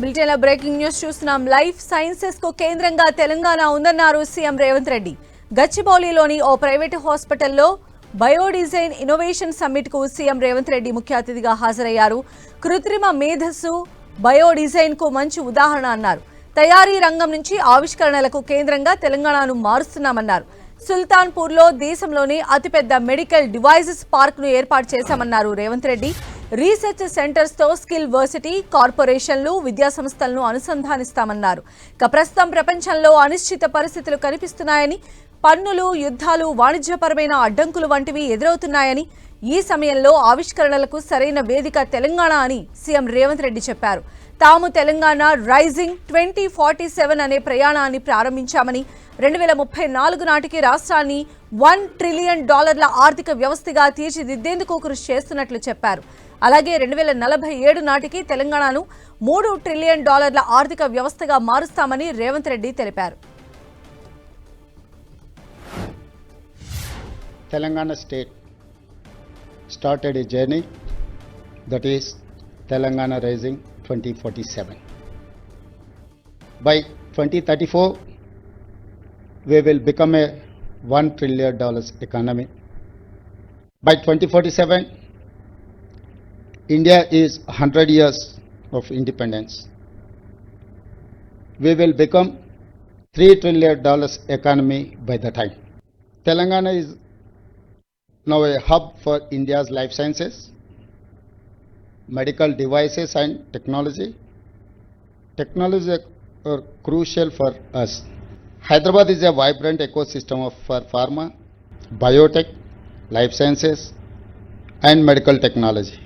బులెటిన్ల breaking news చూస్తున్నాం. Life సైన్సెస్కు కేంద్రంగా తెలంగాణ ఉందన్నారు సీఎం రేవంత్ రెడ్డి. గచ్చిబౌలిలోని ఓ ప్రైవేటు హాస్పిటల్లో బయోడిజైన్ ఇన్నోవేషన్ సమ్మిట్కు సీఎం రేవంత్ రెడ్డి ముఖ్య అతిథిగా హాజరయ్యారు. కృత్రిమ మేధస్సు బయోడిజైన్కు మంచి ఉదాహరణ అన్నారు. తయారీ రంగం నుంచి ఆవిష్కరణలకు కేంద్రంగా తెలంగాణను మారుస్తున్నామన్నారు. సుల్తాన్పూర్లో దేశంలోని అతిపెద్ద మెడికల్ డివైజెస్ పార్క్ను ఏర్పాటు చేశామన్నారు రేవంత్ రెడ్డి. రీసెర్చ్ సెంటర్స్తో స్కిల్ వర్సిటీ కార్పొరేషన్లు విద్యా సంస్థలను అనుసంధానిస్తామన్నారు. ఇక ప్రస్తుతం ప్రపంచంలో అనిశ్చిత పరిస్థితులు కనిపిస్తున్నాయని పన్నులు యుద్ధాలు వాణిజ్యపరమైన అడ్డంకులు వంటివి ఎదురవుతున్నాయని ఈ సమయంలో ఆవిష్కరణలకు సరైన వేదిక తెలంగాణ అని సీఎం రేవంత్ రెడ్డి చెప్పారు. తాము Telangana rising twenty forty seven అనే ప్రయాణాన్ని ప్రారంభించామని రెండు వేల ముప్పై నాలుగు నాటికి రాష్ట్రాన్ని వన్ ట్రిలియన్ డాలర్ల ఆర్థిక వ్యవస్థగా తీర్చిదిద్దేందుకు కృషి చేస్తున్నట్లు చెప్పారు. అలాగే రెండు వేల నలభై ఏడు నాటికి తెలంగాణను మూడు ట్రిలియన్ డాలర్ల ఆర్థిక వ్యవస్థగా మారుస్తామని రేవంత్ రెడ్డి తెలిపారు. Telangana state started a journey that is Telangana Rising 2047. By 2034, we will become a $1 trillion economy. By 2047, India is 100 years of independence. We will become $3 trillion economy by the time. Telangana is now a hub for India's life sciences, medical devices and technology. Technology are uh, crucial for us. Hyderabad is a vibrant ecosystem of for pharma, biotech, life sciences and medical technology.